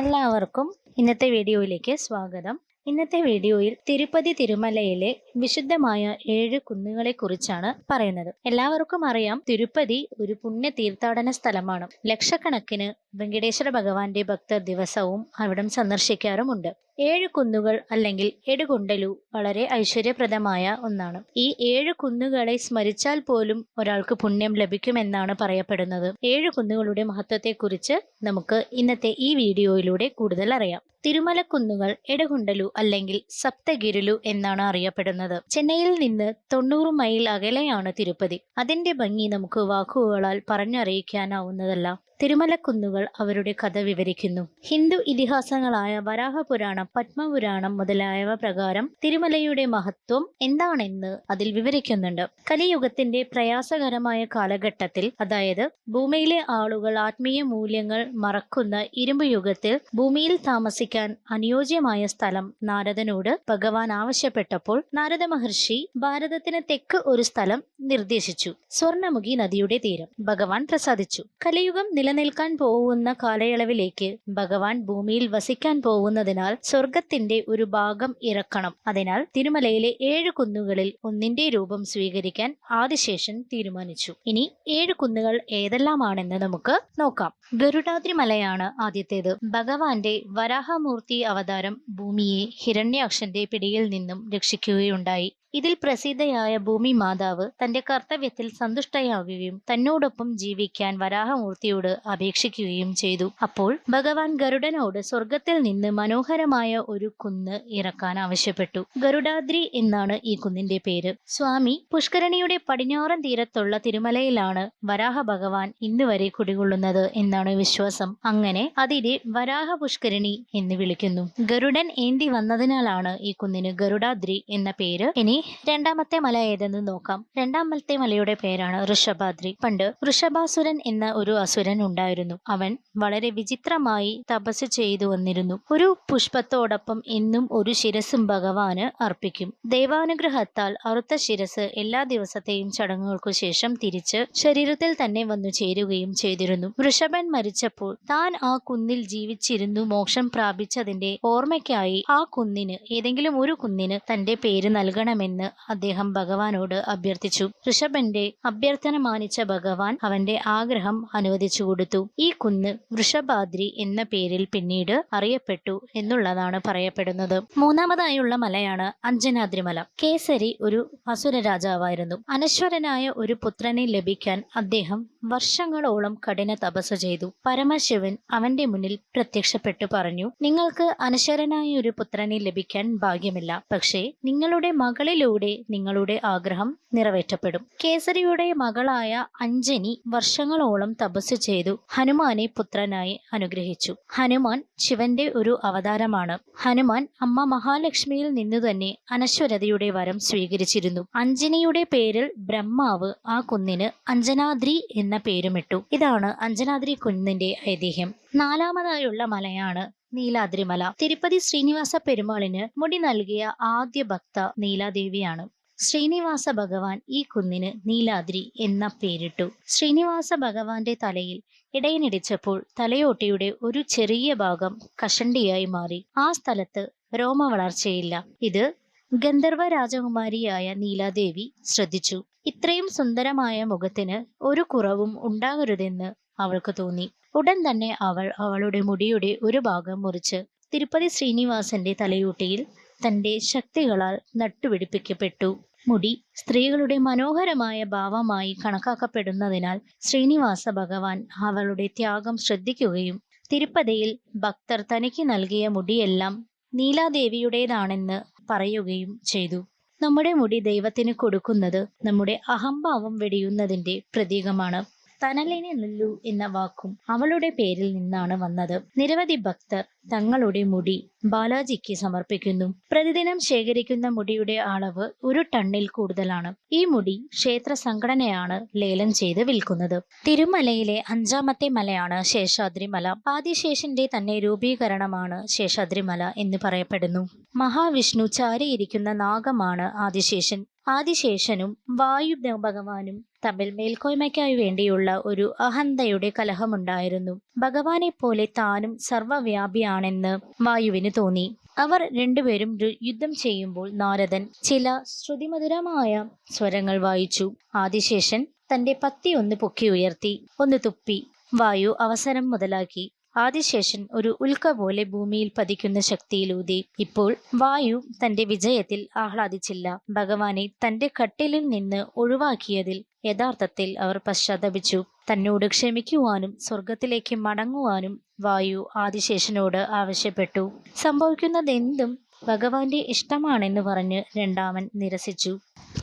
എല്ലാവർക്കും ഇന്നത്തെ വീഡിയോയിലേക്ക് സ്വാഗതം. ഇന്നത്തെ വീഡിയോയിൽ തിരുപ്പതി തിരുമലയിലെ വിശുദ്ധമായ ഏഴ് കുന്നുകളെ കുറിച്ചാണ് പറയുന്നത്. എല്ലാവർക്കും അറിയാം തിരുപ്പതി ഒരു പുണ്യ തീർത്ഥാടന സ്ഥലമാണ്. ലക്ഷക്കണക്കിന് വെങ്കടേശ്വര ഭഗവാന്റെ ഭക്തർ ദിവസവും അവിടം സന്ദർശിക്കാറുമുണ്ട്. ഏഴ് കുന്നുകൾ അല്ലെങ്കിൽ എടുകുണ്ടലു വളരെ ഐശ്വര്യപ്രദമായ ഒന്നാണ്. ഈ ഏഴ് കുന്നുകളെ സ്മരിച്ചാൽ പോലും ഒരാൾക്ക് പുണ്യം ലഭിക്കുമെന്നാണ് പറയപ്പെടുന്നത്. ഏഴ് കുന്നുകളുടെ മഹത്വത്തെക്കുറിച്ച് നമുക്ക് ഇന്നത്തെ ഈ വീഡിയോയിലൂടെ കൂടുതൽ അറിയാം. തിരുമലക്കുന്നുകൾ എടകുണ്ടലു അല്ലെങ്കിൽ സപ്തഗിരിലു എന്നാണ് അറിയപ്പെടുന്നത്. ചെന്നൈയിൽ നിന്ന് തൊണ്ണൂറ് മൈൽ അകലെയാണ് തിരുപ്പതി. അതിന്റെ ഭംഗി നമുക്ക് വാക്കുകളാൽ പറഞ്ഞറിയിക്കാനാവുന്നതല്ല. തിരുമലക്കുന്നുകൾ അവരുടെ കഥ വിവരിക്കുന്നു. ഹിന്ദു ഇതിഹാസങ്ങളായ വരാഹപുരാണം പത്മപുരാണം മുതലായവ പ്രകാരം തിരുമലയുടെ മഹത്വം എന്താണെന്ന് അതിൽ വിവരിക്കുന്നുണ്ട്. കലിയുഗത്തിന്റെ പ്രയാസകരമായ കാലഘട്ടത്തിൽ അതായത് ഭൂമിയിലെ ആളുകൾ ആത്മീയ മൂല്യങ്ങൾ മറക്കുന്ന ഇരുമ്പ് യുഗത്തിൽ ഭൂമിയിൽ താമസിക്കാൻ അനുയോജ്യമായ സ്ഥലം നാരദനോട് ഭഗവാൻ ആവശ്യപ്പെട്ടപ്പോൾ നാരദ മഹർഷി ഭാരതത്തിന് തെക്ക് ഒരു സ്ഥലം നിർദ്ദേശിച്ചു. സ്വർണമുഖി നദിയുടെ തീരം. ഭഗവാൻ പ്രസാദിച്ചു. കലിയുഗം നിലനിൽക്കാൻ പോകുന്ന കാലയളവിലേക്ക് ഭഗവാൻ ഭൂമിയിൽ വസിക്കാൻ പോകുന്നതിനാൽ സ്വർഗത്തിന്റെ ഒരു ഭാഗം ഇറക്കണം. അതിനാൽ തിരുമലയിലെ ഏഴ് കുന്നുകളിൽ ഒന്നിന്റെ രൂപം സ്വീകരിക്കാൻ ആദിശേഷൻ തീരുമാനിച്ചു. ഇനി ഏഴ് കുന്നുകൾ ഏതെല്ലാമാണെന്ന് നമുക്ക് നോക്കാം. ഗരുഡാദ്രി മലയാണ് ആദ്യത്തേത്. ഭഗവാന്റെ വരാഹമൂർത്തി അവതാരം ഭൂമിയെ ഹിരണ്യാക്ഷന്റെ പിടിയിൽ നിന്നും രക്ഷിക്കുകയുണ്ടായി. ഇതിൽ പ്രസിദ്ധയായ ഭൂമി മാതാവ് തന്റെ കർത്തവ്യത്തിൽ സന്തുഷ്ടയാവുകയും തന്നോടൊപ്പം ജീവിക്കാൻ വരാഹമൂർത്തിയോട് അപേക്ഷിക്കുകയും ചെയ്തു. അപ്പോൾ ഭഗവാൻ ഗരുഡനോട് സ്വർഗത്തിൽ നിന്ന് മനോഹരമായ ഒരു കുന്ന് ഇറക്കാൻ ആവശ്യപ്പെട്ടു. ഗരുഡാദ്രി എന്നാണ് ഈ കുന്നിന്റെ പേര്. സ്വാമി പുഷ്കരണിയുടെ പടിഞ്ഞാറൻ തീരത്തുള്ള തിരുമലയിലാണ് വരാഹ ഭഗവാൻ ഇന്നുവരെ കുടികൊള്ളുന്നത് എന്നാണ് വിശ്വാസം. അങ്ങനെ അതിനെ വരാഹ പുഷ്കരണി എന്ന് വിളിക്കുന്നു. ഗരുഡൻ ഏന്തി വന്നതിനാലാണ് ഈ കുന്നിന് ഗരുഡാദ്രി എന്ന പേര്. ഇനി രണ്ടാമത്തെ മല ഏതെന്ന് നോക്കാം. രണ്ടാമത്തെ മലയുടെ പേരാണ് ഋഷഭാദ്രി. പണ്ട് ഋഷഭാസുരൻ എന്ന ഒരു അസുരൻ ഉണ്ടായിരുന്നു. അവൻ വളരെ വിചിത്രമായി തപസ് ചെയ്തു വന്നിരുന്നു. ഒരു പുഷ്പത്തോടൊപ്പം എന്നും ഒരു ശിരസും ഭഗവാന് അർപ്പിക്കും. ദൈവാനുഗ്രഹത്താൽ അറുത്ത ശിരസ് എല്ലാ ദിവസത്തെയും ചടങ്ങുകൾക്കു ശേഷം തിരിച്ച് ശരീരത്തിൽ തന്നെ വന്നു ചേരുകയും ചെയ്തിരുന്നു. വൃഷഭൻ മരിച്ചപ്പോൾ താൻ ആ കുന്നിൽ ജീവിച്ചിരുന്നു. മോക്ഷം പ്രാപിച്ചതിന്റെ ഓർമ്മയ്ക്കായി ആ കുന്നിന് ഏതെങ്കിലും ഒരു കുന്നിന് തന്റെ പേര് നൽകണമെന്ന് അദ്ദേഹം ഭഗവാനോട് അഭ്യർത്ഥിച്ചു. ഋഷഭന്റെ അഭ്യർത്ഥന മാനിച്ച ഭഗവാൻ അവന്റെ ആഗ്രഹം അനുവദിച്ചു കൊടുത്തു. ഈ കുന്ന് വൃഷഭാദ്രി എന്ന പേരിൽ പിന്നീട് അറിയപ്പെട്ടു എന്നുള്ളതാണ് പറയപ്പെടുന്നത്. മൂന്നാമതായുള്ള മലയാണ് അഞ്ജനാദ്രി മല കേസരി ഒരു അസുര രാജാവായിരുന്നു അനശ്വരനായ ഒരു പുത്രനെ ലഭിക്കാൻ അദ്ദേഹം വർഷങ്ങളോളം കഠിന തപസ് ചെയ്തു. പരമശിവൻ അവന്റെ മുന്നിൽ പ്രത്യക്ഷപ്പെട്ടു പറഞ്ഞു നിങ്ങൾക്ക് അനശ്വരനായ ഒരു പുത്രനെ ലഭിക്കാൻ ഭാഗ്യമില്ല. പക്ഷേ നിങ്ങളുടെ മകളിലൂടെ നിങ്ങളുടെ ആഗ്രഹം നിറവേറ്റപ്പെടും. കേസരിയുടെ മകളായ അഞ്ജനി വർഷങ്ങളോളം തപസ് ചെയ്തു. ഹനുമാനെ പുത്രനായി അനുഗ്രഹിച്ചു. ഹനുമാൻ ശിവന്റെ ഒരു അവതാരമാണ്. ഹനുമാൻ അമ്മ മഹാലക്ഷ്മിയിൽ നിന്നു തന്നെ അനശ്വരതയുടെ വരം സ്വീകരിച്ചിരുന്നു. അഞ്ജനിയുടെ പേരിൽ ബ്രഹ്മാവ് ആ കുന്നിന് അഞ്ജനാദ്രി എന്ന പേരുമിട്ടു. ഇതാണ് അഞ്ജനാദ്രി കുന്നിന്റെ ഐതിഹ്യം. നാലാമതായുള്ള മലയാണ് നീലാദ്രിമല. തിരുപ്പതി ശ്രീനിവാസ പെരുമാളിന് മുടി നൽകിയ ആദ്യ ഭക്ത നീലാദേവിയാണ്. ശ്രീനിവാസ ഭഗവാൻ ഈ കുന്നിന് നീലാദ്രി എന്ന പേരിട്ടു. ശ്രീനിവാസ ഭഗവാന്റെ തലയിൽ ഇടയനിടിച്ചപ്പോൾ തലയോട്ടിയുടെ ഒരു ചെറിയ ഭാഗം കഷണ്ടിയായി മാറി. ആ സ്ഥലത്ത് രോമ വളർച്ചയില്ല ഇത് ഗന്ധർവ രാജകുമാരിയായ നീലാദേവി ശ്രദ്ധിച്ചു. ഇത്രയും സുന്ദരമായ മുഖത്തിന് ഒരു കുറവും ഉണ്ടാകരുതെന്ന് അവൾക്ക് തോന്നി. ഉടൻ തന്നെ അവൾ അവളുടെ മുടിയുടെ ഒരു ഭാഗം മുറിച്ച് തിരുപ്പതി ശ്രീനിവാസന്റെ തലയൂട്ടിയിൽ തന്റെ ശക്തികളാൽ നട്ടുപിടിപ്പിക്കപ്പെട്ടു. മുടി സ്ത്രീകളുടെ മനോഹരമായ ഭാവമായി കണക്കാക്കപ്പെടുന്നതിനാൽ ശ്രീനിവാസ ഭഗവാൻ അവളുടെ ത്യാഗം ശ്രദ്ധിക്കുകയും തിരുപ്പതിയിൽ ഭക്തർ തനിക്ക് നൽകിയ മുടിയെല്ലാം നീലാദേവിയുടേതാണെന്ന് പറയുകയും ചെയ്തു. നമ്മുടെ മുടി ദൈവത്തിന് കൊടുക്കുന്നത് നമ്മുടെ അഹംഭാവം വെടിയുന്നതിന്റെ പ്രതീകമാണ്. തനലിനെ നെല്ലു എന്ന വാക്കും അവളുടെ പേരിൽ നിന്നാണ് വന്നത്. നിരവധി ഭക്തർ തങ്ങളുടെ മുടി ബാലാജിക്ക് സമർപ്പിക്കുന്നു. പ്രതിദിനം ശേഖരിക്കുന്ന മുടിയുടെ അളവ് ഒരു ടണ്ണിൽ കൂടുതലാണ്. ഈ മുടി ക്ഷേത്ര സംഘടനയാണ് ലേലം ചെയ്ത് വിൽക്കുന്നത്. തിരുമലയിലെ അഞ്ചാമത്തെ മലയാണ് ശേഷാദ്രിമല. ആദിശേഷന്റെ തന്നെ രൂപീകരണമാണ് ശേഷാദ്രിമല എന്ന് പറയപ്പെടുന്നു. മഹാവിഷ്ണു ചാരിയിരിക്കുന്ന നാഗമാണ് ആദിശേഷൻ. ആദിശേഷനും വായു ഭഗവാനും തമ്മിൽ മേൽക്കോയ്മയ്ക്കായി വേണ്ടിയുള്ള ഒരു അഹന്തയുടെ കലഹമുണ്ടായിരുന്നു. ഭഗവാനെ പോലെ താനും സർവവ്യാപിയാണെന്ന് വായുവിന് തോന്നി. അവർ രണ്ടുപേരും യുദ്ധം ചെയ്യുമ്പോൾ നാരദൻ ചില ശ്രുതിമധുരമായ സ്വരങ്ങൾ വായിച്ചു. ആദിശേഷൻ തന്റെ പത്തി ഒന്ന് പൊക്കി ഉയർത്തി ഒന്ന് തുപ്പി വായു അവസരം മുതലാക്കി. ആദിശേഷൻ ഒരു ഉൽക്ക പോലെ ഭൂമിയിൽ പതിക്കുന്ന ശക്തിയിലൂതി. ഇപ്പോൾ വായു തന്റെ വിജയത്തിൽ ആഹ്ലാദിച്ചില്ല. ഭഗവാനെ തന്റെ കട്ടിലിൽ നിന്ന് ഒഴിവാക്കിയതിൽ യഥാർത്ഥത്തിൽ അവർ പശ്ചാത്തപിച്ചു. തന്നോട് ക്ഷമിക്കുവാനും സ്വർഗത്തിലേക്ക് മടങ്ങുവാനും വായു ആദിശേഷനോട് ആവശ്യപ്പെട്ടു. സംഭവിക്കുന്നതെന്തും ഭഗവാന്റെ ഇഷ്ടമാണെന്ന് പറഞ്ഞ് രണ്ടാമൻ നിരസിച്ചു.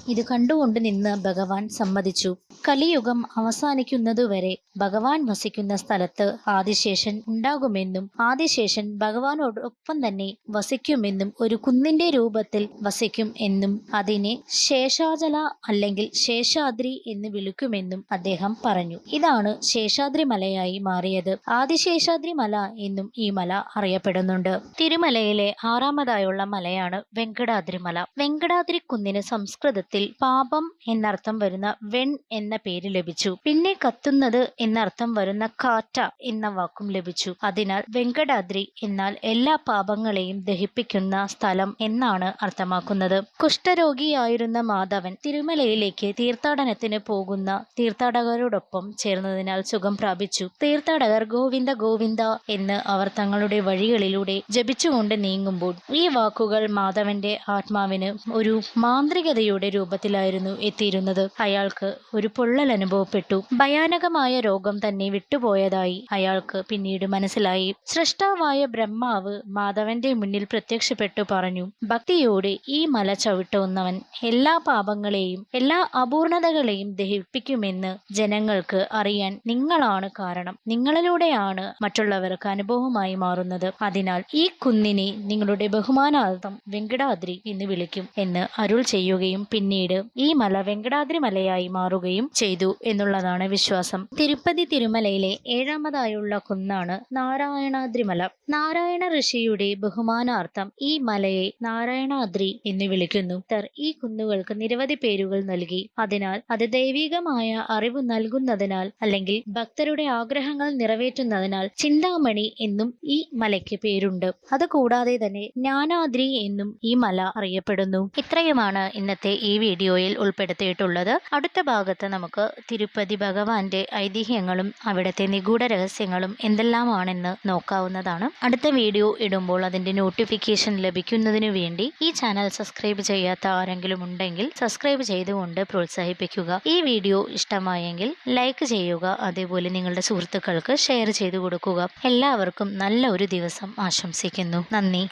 ഇത് കണ്ടുകൊണ്ട് നിന്ന് ഭഗവാൻ സമ്മതിച്ചു. കലിയുഗം അവസാനിക്കുന്നതുവരെ ഭഗവാൻ വസിക്കുന്ന സ്ഥലത്ത് ആദിശേഷൻ ഉണ്ടാകുമെന്നും ആദിശേഷൻ ഭഗവാനോടൊപ്പം തന്നെ വസിക്കുമെന്നും ഒരു കുന്നിന്റെ രൂപത്തിൽ വസിക്കും എന്നും അതിനെ ശേഷാചല അല്ലെങ്കിൽ ശേഷാദ്രി എന്ന് വിളിക്കുമെന്നും അദ്ദേഹം പറഞ്ഞു. ഇതാണ് ശേഷാദ്രി മലയായി മാറിയത്. ആദിശേഷാദ്രി മല എന്നും ഈ മല അറിയപ്പെടുന്നുണ്ട്. തിരുമലയിലെ ആറാമതായുള്ള മലയാണ് വെങ്കടാദ്രി മല വെങ്കടാദ്രി കുന്നിന് സംസ്കൃതത്തിൽ പാപം എന്നർത്ഥം വരുന്ന വെൺ എന്ന പേര് ലഭിച്ചു. പിന്നെ കത്തുന്നത് എന്നർത്ഥം വരുന്ന കാറ്റ എന്ന വാക്കും ലഭിച്ചു. അതിനാൽ വെങ്കടാദ്രി എന്നാൽ എല്ലാ പാപങ്ങളെയും ദഹിപ്പിക്കുന്ന സ്ഥലം എന്നാണ് അർത്ഥമാക്കുന്നത്. കുഷ്ഠരോഗിയായിരുന്ന മാധവൻ തിരുമലയിലേക്ക് തീർത്ഥാടനത്തിന് പോകുന്ന തീർത്ഥാടകരോടൊപ്പം ചേർന്നതിനാൽ സുഖം പ്രാപിച്ചു. തീർത്ഥാടകർ ഗോവിന്ദ ഗോവിന്ദ എന്ന് അവർ തങ്ങളുടെ വഴികളിലൂടെ ജപിച്ചുകൊണ്ട് നീങ്ങുമ്പോൾ ഈ വാക്കുകൾ മാധവന്റെ ആത്മാവിന് ഒരു മാന്ത്രികതയുടെ രൂപത്തിലായിരുന്നു എത്തിയിരുന്നത്. അയാൾക്ക് ഒരു പൊള്ളൽ അനുഭവപ്പെട്ടു. ഭയാനകമായ രോഗം തന്നെ വിട്ടുപോയതായി അയാൾക്ക് പിന്നീട് മനസ്സിലായി. സൃഷ്ടാവായ ബ്രഹ്മാവ് മാധവന്റെ മുന്നിൽ പ്രത്യക്ഷപ്പെട്ടു പറഞ്ഞു ഭക്തിയോടെ ഈ മല ചവിട്ടുന്നവൻ എല്ലാ പാപങ്ങളെയും എല്ലാ അപൂർണതകളെയും ദഹിപ്പിക്കുമെന്ന് ജനങ്ങൾക്ക് അറിയാൻ നിങ്ങളാണ് കാരണം. നിങ്ങളിലൂടെയാണ് മറ്റുള്ളവർക്ക് അനുഭവമായി മാറുന്നത്. അതിനാൽ ഈ കുന്നിനെ നിങ്ങളുടെ ബഹുമാനാർത്ഥം വെങ്കടാദ്രി എന്ന് വിളിക്കും എന്ന് അരുൾ ചെയ്യുകയും പിന്നീട് ഈ മല വെങ്കടാദ്രി മലയായി മാറുകയും ചെയ്തു എന്നുള്ളതാണ് വിശ്വാസം. തിരുപ്പതി തിരുമലയിലെ ഏഴാമതായുള്ള കുന്നാണ് നാരായണാദ്രിമല നാരായണ ഋഷിയുടെ ബഹുമാനാർത്ഥം ഈ മലയെ നാരായണാദ്രി എന്ന് വിളിക്കുന്നു. തർ ഈ കുന്നുകൾക്ക് നിരവധി പേരുകൾ നൽകി. അതിനാൽ അത് ദൈവികമായ അറിവ് നൽകുന്നതിനാൽ അല്ലെങ്കിൽ ഭക്തരുടെ ആഗ്രഹങ്ങൾ നിറവേറ്റുന്നതിനാൽ ചിന്താമണി എന്നും ഈ മലയ്ക്ക് പേരുണ്ട്. അതുകൂടാതെ തന്നെ ജ്ഞാനാദ്രി എന്നും ഈ മല അറിയപ്പെടുന്നു. ഇത്രയുമാണ് ഇന്നത്തെ ഈ വീഡിയോയിൽ ഉൾപ്പെടുത്തിയിട്ടുള്ളത്. അടുത്ത ഭാഗത്ത് നമുക്ക് തിരുപ്പതി ഭഗവാന്റെ ഐതിഹ്യങ്ങളും അവിടുത്തെ നിഗൂഢ രഹസ്യങ്ങളും എന്തെല്ലാമാണെന്ന് നോക്കാവുന്നതാണ്. അടുത്ത വീഡിയോ ഇടുമ്പോൾ അതിന്റെ നോട്ടിഫിക്കേഷൻ ലഭിക്കുന്നതിനു വേണ്ടി ഈ ചാനൽ സബ്സ്ക്രൈബ് ചെയ്യാത്ത ആരെങ്കിലും ഉണ്ടെങ്കിൽ സബ്സ്ക്രൈബ് ചെയ്തുകൊണ്ട് പ്രോത്സാഹിപ്പിക്കുക. ഈ വീഡിയോ ഇഷ്ടമായെങ്കിൽ ലൈക്ക് ചെയ്യുക അതേപോലെ നിങ്ങളുടെ സുഹൃത്തുക്കൾക്ക് ഷെയർ ചെയ്തു കൊടുക്കുക. എല്ലാവർക്കും നല്ല ഒരു ദിവസം ആശംസിക്കുന്നു. നന്ദി.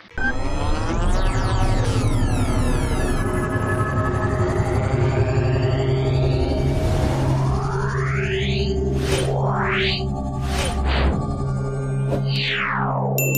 Ow!